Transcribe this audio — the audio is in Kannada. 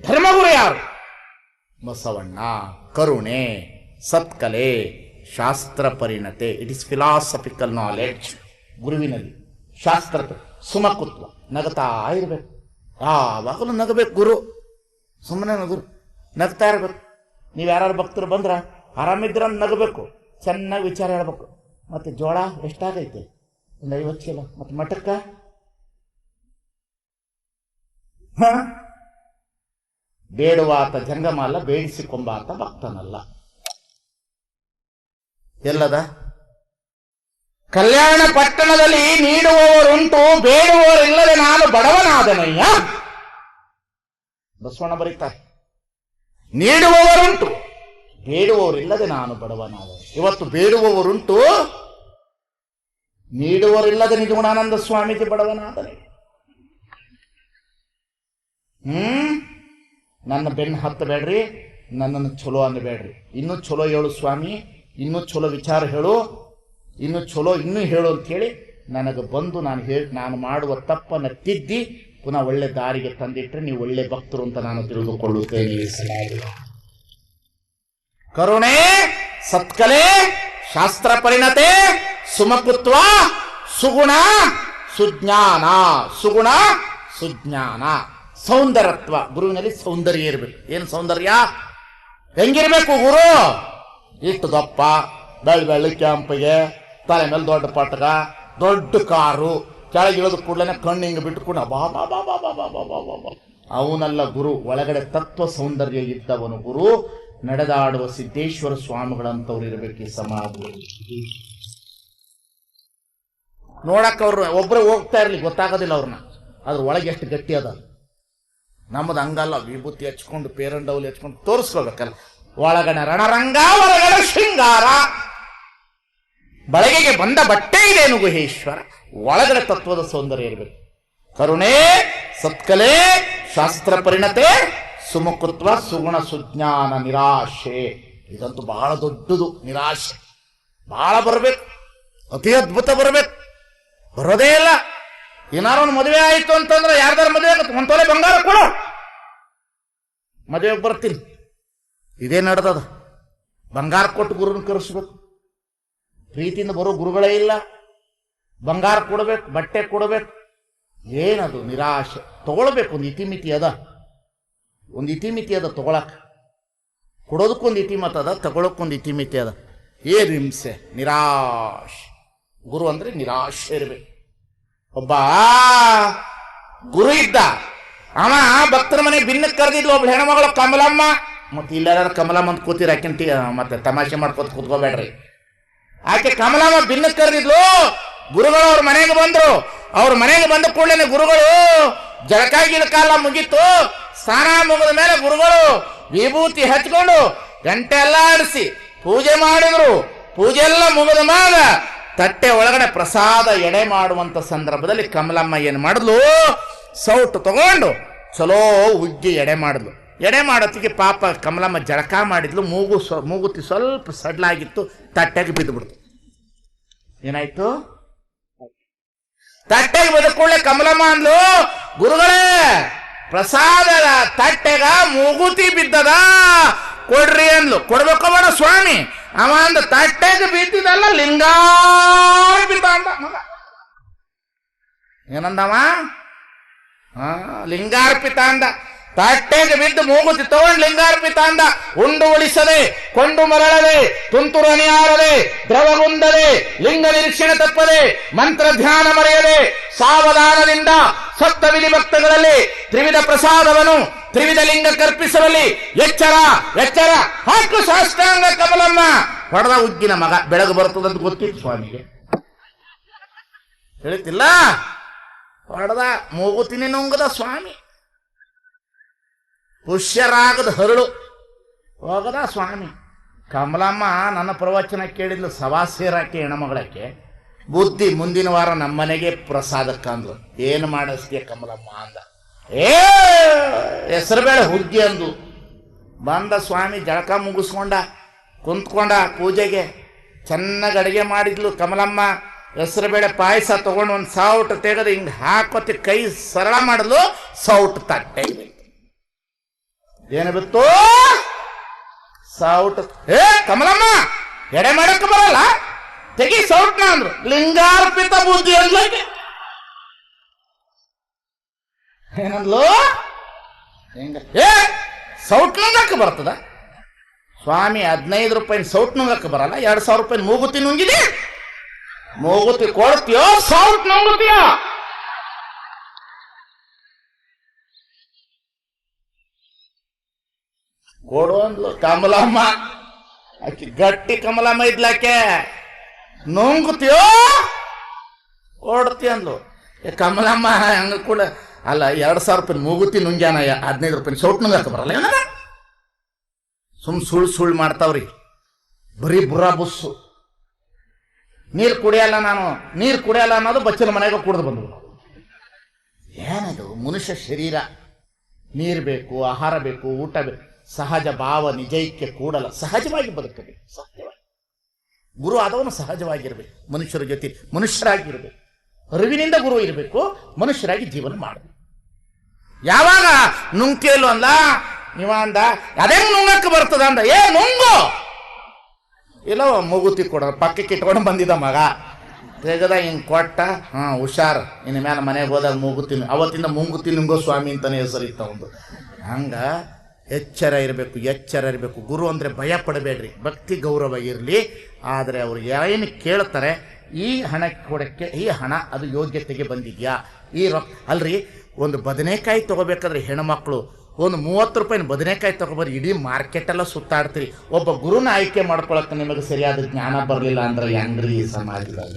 ಧರ್ಮಗುರು ಯಾರು? ಬಸವಣ್ಣ, ಕರುಣೆ, ಸತ್ಕಲೆ, ಶಾಸ್ತ್ರ ಪರಿಣತೆ ಇಟ್ ಇಸ್ ಫಿಲಾಸಫಿಕಲ್ ನಾಲೆಡ್ಜ್ ಗುರುವಿನಲ್ಲಿ ಶಾಸ್ತ್ರ ಸುಮಕುತ್ವ, ನಗತಾ ಇರಬೇಕು. ಯಾವಾಗಲೂ ನಗಬೇಕು ಗುರು. ಸುಮ್ಮನೆ ನಗುರು ನಗ್ತಾ ಇರಬೇಕು. ನೀವು ಯಾರು ಭಕ್ತರು ಬಂದ್ರ ಆರಾಮಿದ್ರ ನಗಬೇಕು. ಚೆನ್ನಾಗಿ ವಿಚಾರ ಹೇಳ್ಬೇಕು. ಮತ್ತು ಜೋಳ ಎಷ್ಟಾಗೈತೆ? ಒಂದು ಐವತ್ತು ಕಿಲೋ. ಮತ್ತು ಮಠಕ್ಕೆ ಹ? ಬೇಡುವಾತ ಜಂಗಮ ಅಲ್ಲ ಬೇಡಿಸಿಕೊಂಬಾತ ಭಕ್ತನಲ್ಲ. ಎಲ್ಲದ? ಕಲ್ಯಾಣ ಪಟ್ಟಣದಲ್ಲಿ ನೀಡುವವರುಂಟು, ಬೇಡುವವರಿಲ್ಲದೆ ನಾನು ಬಡವನಾದನಯ್ಯ. ಬಸವಣ್ಣ ಬರೀತಾರೆ. ನೀಡುವವರುಂಟು, ಬೇಡುವವರಿಲ್ಲದೆ ನಾನು ಬಡವನಾದ ಇವತ್ತು ಬೇಡುವವರುಂಟು ನೀಡುವರಿಲ್ಲದೆ ನಿಜಗುಣಾನಂದ ಸ್ವಾಮೀಜಿ ಬಡವನಾದನೆ ಹ್ಮ್? ನನ್ನ ಬೆನ್ನು ಹತ್ತಬೇಡ್ರಿ, ನನ್ನನ್ನು ಚಲೋ ಅನ್ನಬೇಡ್ರಿ. ಇನ್ನೂ ಚಲೋ ಹೇಳು ಸ್ವಾಮಿ, ಇನ್ನೂ ಚಲೋ ವಿಚಾರ ಹೇಳು, ಇನ್ನೂ ಚಲೋ ಇನ್ನೂ ಹೇಳು ಅಂತೇಳಿ ನನಗೆ ಬಂದು ನಾನು ಹೇಳಿ ನಾನು ಮಾಡುವ ತಪ್ಪನ್ನು ತಿದ್ದಿ ಪುನಃ ಒಳ್ಳೆ ದಾರಿಗೆ ತಂದಿಟ್ಟರೆ ನೀವು ಒಳ್ಳೆ ಭಕ್ತರು ಅಂತ ನಾನು ತಿಳಿದುಕೊಳ್ಳುತ್ತೇನೆ. ಕರುಣೆ, ಸತ್ಕಲೆ, ಶಾಸ್ತ್ರ ಪರಿಣತೆ, ಸುಮಕುತ್ವ, ಸುಗುಣ, ಸುಜ್ಞಾನ ಸುಗುಣ, ಸುಜ್ಞಾನ. ಸೌಂದರತ್ವ. ಗುರುವಿನಲ್ಲಿ ಸೌಂದರ್ಯ ಇರಬೇಕು. ಏನು ಸೌಂದರ್ಯ? ಹೆಂಗಿರ್ಬೇಕು ಗುರು? ಇಷ್ಟು ದಪ್ಪ ಬೆಳ್ ಬೆಳ್ಳಿ ಕೆಂಪಿಗೆ, ತಲೆ ಮೇಲೆ ದೊಡ್ಡ ಪಟಕ ದೊಡ್ಡ ಕಾರು, ಕೆಳಗೆ ಇಳಿದ ಕೂಡಲೇ ಕಣ್ಣು ಹಿಂಗೆ ಬಿಟ್ಟುಕೊಂಡು ಬಾ ಬಾ ಬಾ ಬಾ ಬಾ ಬಾ ಬಾ ಬಾ ಬಾ ಬಾ. ಅವನಲ್ಲ ಗುರು, ಒಳಗಡೆ ತತ್ವ ಸೌಂದರ್ಯ ಇದ್ದವನು ಗುರು, ನಡೆದಾಡುವ ಸಿದ್ದೇಶ್ವರ ಸ್ವಾಮಿಗಳಂತವ್ರು ಇರಬೇಕು ಈ ಸಮಾಜದಲ್ಲಿ. ನೋಡಕ್ಕೆ ಅವ್ರು ಒಬ್ಬರೇ ಹೋಗ್ತಾ ಇರಲಿ, ಗೊತ್ತಾಗೋದಿಲ್ಲ ಅವ್ರನ್ನ. ಅದ್ರ ಒಳಗೆ ಎಷ್ಟು ಗಟ್ಟಿ ಅದ. ನಮ್ಮದು ಹಂಗಲ್ಲ, ವಿಭೂತಿ ಹಚ್ಕೊಂಡು ಪೇರಂಡವಲ್ಲಿ ಹಚ್ಕೊಂಡು ತೋರಿಸ್ಕೊಳ್ಬೇಕಲ್ಲ. ಒಳಗಡೆ ರಣರಂಗ, ಹೊರಗಡೆ ಶೃಂಗಾರ. ಬಳಗೆಗೆ ಬಂದ ಬಟ್ಟೆ ಇದೇನು ಗುಹೇಶ್ವರ ಒಳಗಡೆ ತತ್ವದ ಸೌಂದರ್ಯ ಇರಬೇಕು. ಕರುಣೆ, ಸತ್ಕಲೆ, ಶಾಸ್ತ್ರ ಪರಿಣತೆ ಸುಮಕೃತ್ವ ಸುಗುಣ ಸುಜ್ಞಾನ, ನಿರಾಶೆ. ಇದಂತೂ ಬಹಳ ದೊಡ್ಡದು, ನಿರಾಶೆ. ಬಹಳ ಬರಬೇಕು. ಅತಿ ಅದ್ಭುತ ಬರಬೇಕು. ಬರೋದೇ ಇಲ್ಲ. ಏನಾರು ಒಂದು ಮದುವೆ ಆಯಿತು ಅಂತಂದ್ರೆ ಯಾರ್ದಾರ ಮದುವೆ ಆಗುತ್ತೆ? ಒಂದು ತೊಲೆ ಬಂಗಾರ ಕೊಡ. ಮದುವೆಗೆ ಬರ್ತೀನಿ. ಇದೇ ನಡೆದದ. ಬಂಗಾರ ಕೊಟ್ಟು ಗುರುನ ಕರೆಸ್ಬೇಕು. ಪ್ರೀತಿಯಿಂದ ಬರೋ ಗುರುಗಳೇ ಇಲ್ಲ. ಬಂಗಾರ ಕೊಡಬೇಕು, ಬಟ್ಟೆ ಕೊಡಬೇಕು. ಏನದು ನಿರಾಶೆ? ತಗೊಳ್ಬೇಕು, ಒಂದು ಇತಿಮಿತಿ ಅದ. ಒಂದು ಇತಿಮಿತಿ ಅದ ತಗೊಳಕ್. ಕೊಡೋದಕ್ಕೊಂದು ಇತಿಮತ ಅದ, ತಗೊಳಕ್ಕೊಂದು ಇತಿಮಿತಿ ಅದ. ಏನು ಹಿಂಸೆ? ನಿರಾಶೆ. ಗುರು ಅಂದ್ರೆ ನಿರಾಶೆ ಇರಬೇಕು. ಒಬ್ಬ ಗುರು ಇದ್ದ. ಅವ ಭಕ್ತರ ಮನೆ ಭಿನ್ನಕ್ಕೆ ಕರೆದಿದ್ಲು ಒಬ್ಳು ಹೆಣ್ಮಗಳು ಕಮಲಮ್ಮ. ಮತ್ತೆ ಇಲ್ಲಾರ ಕಮಲಮ್ಮ ಅಂತ ಕೂತಿರ ಆಕಿಂಟಿ ಮತ್ತೆ ತಮಾಷೆ ಮಾಡ್ಕೊತ ಕೂತ್ಕೋಬೇಡ್ರಿ. ಆಕೆ ಕಮಲಮ್ಮ ಭಿನ್ನಕ್ಕೆ ಕರೆದಿದ್ಲು. ಗುರುಗಳು ಅವ್ರ ಮನೆಗೆ ಬಂದ್ರು. ಅವ್ರ ಮನೆಗೆ ಬಂದ ಕೂಡಲೇ ಗುರುಗಳು ಜಳಕ ಕಾಲ ಮುಗೀತು. ಸ್ನಾನ ಮುಗಿದ ಮೇಲೆ ಗುರುಗಳು ವಿಭೂತಿ ಹಚ್ಕೊಂಡು ಗಂಟೆ ಎಲ್ಲ ಆಡಿಸಿ ಪೂಜೆ ಮಾಡಿದ್ರು. ಪೂಜೆ ಎಲ್ಲ ಮುಗಿದ ಮ್ಯಾಗ ತಟ್ಟೆ ಒಳಗಡೆ ಪ್ರಸಾದ ಎಡೆ ಮಾಡುವಂತ ಸಂದರ್ಭದಲ್ಲಿ ಕಮಲಮ್ಮ ಏನು ಮಾಡಿದ್ಲು? ಸೌಟು ತಗೊಂಡು ಚಲೋ ಉಗ್ಗಿ ಎಡೆ ಮಾಡಿದ್ಲು. ಎಡೆ ಮಾಡೋತ್ತಿಗೆ ಪಾಪ ಕಮಲಮ್ಮ ಜಳಕ ಮಾಡಿದ್ಲು, ಮೂಗು ಸ್ವ ಮೂಗುತಿ ಸ್ವಲ್ಪ ಸಡ್ಲಾಗಿತ್ತು, ತಟ್ಟೆಗೆ ಬಿದ್ದುಬಿಡ್ತು. ಏನಾಯ್ತು? ತಟ್ಟೆಗೆ ಬದುಕೊಳ್ಳೆ ಕಮಲಮ್ಮ ಅಂದ್ಲು, ಗುರುಗಳೇ, ಪ್ರಸಾದದ ತಟ್ಟೆಗ ಮೂಗುತಿ ಬಿದ್ದದ, ಕೊಡ್ರಿ ಅಂದ್ಲು. ಕೊಡ್ಬೇಕು ಬೇಡ ಸ್ವಾಮಿ ಅವ ಅಂದ ತಟ್ಟೆಗೆ ಬಿದ್ದಿದಲ್ಲ ಲಿಂಗ ಬಿದ್ದ ಅಂದ ಮಗ ಏನಂದವ ಹಾ ಲಿಂಗಾರ್ಪಿತ ಅಂದ ತಟ್ಟೆಗೆ ಬಿದ್ದು ಮೂಗುತಿ ತಗೊಂಡು ಲಿಂಗಾರ್ಪಿತ ಅಂದ ಉಂಡು ಉಳಿಸದೆ ಕೊಂಡು ಮರಳದೆ ತುಂತುರು ಅನಿಯಾರದೆ ದ್ರವಗುಂದದೆ ಲಿಂಗ ನಿರೀಕ್ಷಣೆ ತಪ್ಪದೆ ಮಂತ್ರ ಧ್ಯಾನ ಮರೆಯದೆ ಸಾವಧಾನದಿಂದ ಸತ್ತ ವಿಧಿ ಭಕ್ತಗಳಲ್ಲಿ ತ್ರಿವಿಧ ಪ್ರಸಾದವನ್ನು ತ್ರಿವಿಧ ಲಿಂಗ ಕರ್ಪಿಸುವಲ್ಲಿ ಎಚ್ಚರ ಎಚ್ಚರ. ಹಾಕು ಸಾಷ್ಟಾಂಗ ಕಮಲಮ್ಮ. ಹೊಡೆದ ಉಗ್ಗಿನ ಮಗ ಬೆಳಗು ಬರ್ತದಂತ ಗೊತ್ತಿತ್ತು ಸ್ವಾಮಿಗೆ. ಹೇಳ್ತಿಲ್ಲ ಹೊಡೆದ ಮೂಗುತಿನಿ ನುಂಗದ ಸ್ವಾಮಿ. ಪುಷ್ಯರಾಗದ ಹರಳು. ಹೋಗದ ಸ್ವಾಮಿ. ಕಮಲಮ್ಮ ನನ್ನ ಪ್ರವಚನ ಕೇಳಿದ್ಲು ಸವಾ ಸೇರಾಕೆ ಹೆಣ್ಮಗಳಕ್ಕೆ. ಬುದ್ಧಿ ಮುಂದಿನ ವಾರ ನಮ್ಮನೆಗೆ ಪ್ರಸಾದಕ್ಕೆ ಅಂದ್ರು ಏನು ಮಾಡಿಸ್ತೀಯ ಕಮಲಮ್ಮ ಅಂದ. ಏ ಹೆಸರು ಬೇಳೆ ಹುಗ್ಗಿ ಅಂದು. ಬಂದ ಸ್ವಾಮಿ ಜಳಕ ಮುಗಿಸ್ಕೊಂಡ, ಕುಂತ್ಕೊಂಡ ಪೂಜೆಗೆ. ಚೆನ್ನಾಗಿ ಅಡುಗೆ ಮಾಡಿದ್ಲು ಕಮಲಮ್ಮ. ಹೆಸರು ಬೇಳೆ ಪಾಯಸ ತಗೊಂಡು ಒಂದು ಸೌಟ್ ತೆಗೆದು ಹಿಂಗೆ ಹಾಕೋತಿ ಕೈ ಸರಳ ಮಾಡಿದ್ಲು ಸೌಟ್ ತಟ್ಟೆ. ಏನು ಬಿತ್ತು? ಸೌಟ್ ಏ, ಕಮಲಮ್ಮ, ಎಡೆ ಮಾಡಕ್ಕೆ ಬರಲ್ಲ? ತೆಗಿ ಸೌಟ್ನ ಅಂದ್ರು. ಲಿಂಗಾರ್ಪಿತ ಬುದ್ಧಿ ಅನ್ಲಕ್ಕೆ ಏನಂದ್ಲು? ಏ, ಸೌಟ್ ಬರ್ತದ? ಸ್ವಾಮಿ ಹದಿನೈದು ರೂಪಾಯಿ ಸೌಟ್ ಬರಲ್ಲ, ಎರಡ್ ಸಾವಿರ ರೂಪಾಯಿ ಮೂಗುತಿ ನುಂಗಿದೆ. ಮೂಗುತಿ ಕೊಡ್ತೀಯೋ, ಸೌಟ್ ನುಂಗುತ್ತೀಯ? ಕೊಡು ಅಂದ್ಲು ಕಮಲಮ್ಮ. ಆಕಿ ಗಟ್ಟಿ ಕಮಲಮ್ಮ ಇದ್ಲಾಕೆ ನುಂಗುತ್ತೀಯೋ? ಓಡ್ತಿ ಅಂದ್ಲು. ಏ, ಕಮಲಮ್ಮ ಹಂಗ ಕೂಡ. ಅಲ್ಲ, ಎರಡು ಸಾವಿರ ರೂಪಾಯಿ ಮೂಗುತಿ ನುಂಗ್ಯಾನ ಹದಿನೈದು ರೂಪಾಯಿ ಸೌಟ್ ನುಂಗಾಕ ಬರಲ್ಲ ಏನ ಸುಮ್ ಸುಳ್ ಸುಳ್ ಮಾಡ್ತಾವ್ರಿ. ಬರೀ ಬುರ ಬುಸ್ಸು. ನೀರು ಕುಡಿಯಲ್ಲ ನಾನು, ನೀರು ಕುಡಿಯಲ್ಲ ಅನ್ನೋದು ಬಚ್ಚನ ಮನೆಗೆ ಕುಡಿದು ಬಂದು ಏನದು? ಮನುಷ್ಯ ಶರೀರ. ನೀರು ಬೇಕು, ಆಹಾರ ಬೇಕು, ಊಟ ಬೇಕು. ಸಹಜ ಭಾವ ನಿಜೈಕ್ಯ ಕೂಡಲ್ಲ ಸಹಜವಾಗಿ ಬದುಕಬೇಕು. ಸಹಜವಾಗಿ ಗುರು ಆದವನು ಸಹಜವಾಗಿರಬೇಕು. ಮನುಷ್ಯರ ಜೊತೆ ಮನುಷ್ಯರಾಗಿರಬೇಕು. ಅರಿವಿನಿಂದ ಗುರು ಇರಬೇಕು, ಮನುಷ್ಯರಾಗಿ ಜೀವನ ಮಾಡಬೇಕು. ಯಾವಾಗ ನುಂಕೇಲು ಅಂದ ಇವ ಅಂದ ಅದೇ ನುಂಗಕ್ಕೆ ಬರ್ತದ? ಅಂದ, ಏ, ನುಂಗು! ಇಲ್ಲ ಮೂಗುತಿ ಕೊಡ, ಪಕ್ಕಕ್ಕೆ ಇಟ್ಕೊಂಡು ಬಂದಿದ್ದ ಮಗ. ತೆಗದ, ಹಿಂಗೆ ಕೊಟ್ಟ, ಹಾಂ, ಹುಷಾರ್. ಇನ್ನು ಮೇಲೆ ಮನೆಗೆ ಹೋದಾಗ ಮೂಗುತಿ ಅವತ್ತಿಂದ ಮುಂಗುತಿ ನುಂಗೋ ಸ್ವಾಮಿ ಅಂತಾನೆ ಹೆಸರಿತ್ತ ಒಂದು. ಹಂಗ ಎಚ್ಚರ ಇರಬೇಕು ಎಚ್ಚರ ಇರಬೇಕು. ಗುರು ಅಂದರೆ ಭಯ ಪಡಬೇಡ್ರಿ. ಭಕ್ತಿ ಗೌರವ ಇರಲಿ. ಆದರೆ ಅವರು ಏನು ಕೇಳ್ತಾರೆ, ಈ ಹಣ ಕೊಡಕ್ಕೆ, ಈ ಹಣ ಅದು ಯೋಗ್ಯತೆಗೆ ಬಂದಿದೆಯಾ? ಈ ರೊಕ್ಕ ಅಲ್ರಿ, ಒಂದು ಬದನೆಕಾಯಿ ತೊಗೋಬೇಕಾದ್ರೆ ಹೆಣ್ಮಕ್ಳು, ಒಂದು ಮೂವತ್ತು ರೂಪಾಯಿನ ಬದನೆಕಾಯಿ ತಗೊಬರ್ರಿ, ಇಡೀ ಮಾರ್ಕೆಟ್ ಎಲ್ಲ ಸುತ್ತಾಡ್ತೀರಿ. ಒಬ್ಬ ಗುರುನ ಆಯ್ಕೆ ಮಾಡ್ಕೊಳಕ್ಕೆ ನಿಮಗೆ ಸರಿಯಾದ ಜ್ಞಾನ ಬರಲಿಲ್ಲ ಅಂದ್ರೆ ಹೆಂಗ್ರಿ ಸಮಾಜದಾಗ?